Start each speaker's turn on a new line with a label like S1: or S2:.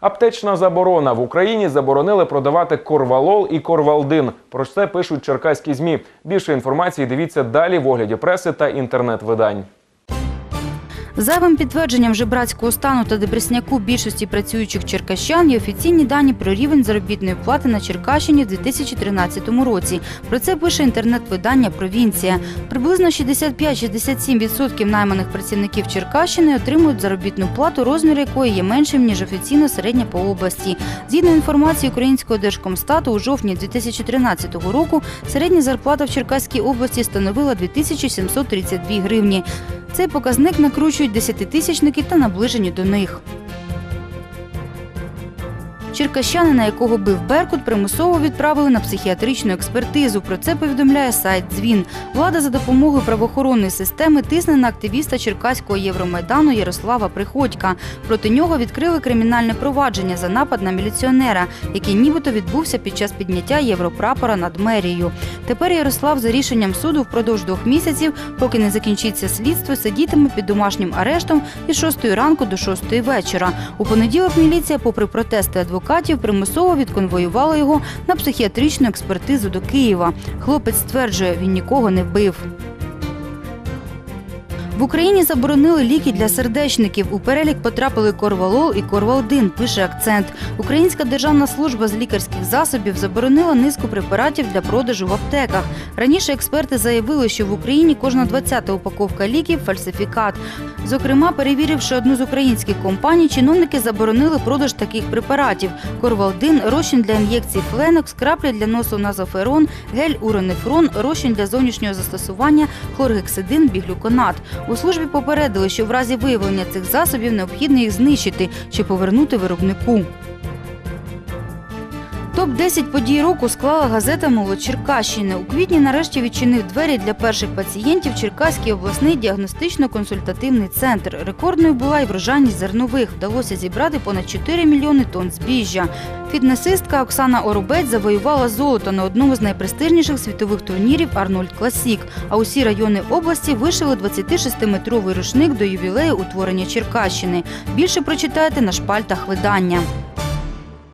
S1: Аптечна заборона в Україні заборонили продавати корвалол і корвалдин. Про це пишуть черкаські змі. Більше інформації дивіться далі в огляді преси та інтернет-видань.
S2: Зайвим підтвердженням жебрацького стану та депресняку більшості працюючих черкащан є офіційні дані про рівень заробітної плати на Черкащині в 2013 році. Про це пише інтернет-видання Провінція. Приблизно 65-67% найманих працівників Черкащини отримують заробітну плату, розмір якої є меншим ніж офіційно середня по області. Згідно інформації українського держкомстату, у жовтні 2013 року середня зарплата в Черкаській області становила 2732 гривні. Цей показник накручують десятитисячники та наближені до них. Черкащанина, якого бив Беркут, примусово відправили на психіатричну експертизу. Про це повідомляє сайт Дзвін. Влада за допомогою правоохоронної системи тисне на активіста Черкаського Євромайдану Ярослава Приходька. Проти нього відкрили кримінальне провадження за напад на міліціонера, який нібито відбувся під час підняття європрапора над мерією. Тепер Ярослав за рішенням суду впродовж двох місяців, поки не закінчиться слідство, сидітиме під домашнім арештом із 6 ранку до 6 вечора. У понеділок міліція, попри протести адвокатів, примусово відконвоювала його на психіатричну експертизу до Києва. Хлопець стверджує, він нікого не вбив. В Україні заборонили ліки для сердечників. У перелік потрапили корвалол і корвалдин, пише акцент. Українська державна служба з лікарських засобів заборонила низку препаратів для продажу в аптеках. Раніше експерти заявили, що в Україні кожна 20-та упаковка ліків фальсифікат. Зокрема, перевіривши одну з українських компаній, чиновники заборонили продаж таких препаратів: корвалдин, розчин для ін'єкцій фленокс, краплі для носу назоферон, гель уронефрон, розчин для зовнішнього застосування, хлоргексидин, біглюконат. У службі попередили, що в разі виявлення цих засобів необхідно їх знищити чи повернути виробнику. Топ 10 подій року склала газета Молодь Черкащини. У квітні нарешті відчинив двері для перших пацієнтів Черкаський обласний діагностично-консультативний центр. Рекордною була і врожайність зернових. Вдалося зібрати понад 4 мільйони тонн збіжжя. Фітнесистка Оксана Оробець завоювала золото на одному з найпрестижніших світових турнірів Арнольд Класік. А усі райони області вишили 26-метровий рушник до ювілею утворення Черкащини. Більше прочитайте на шпальтах видання.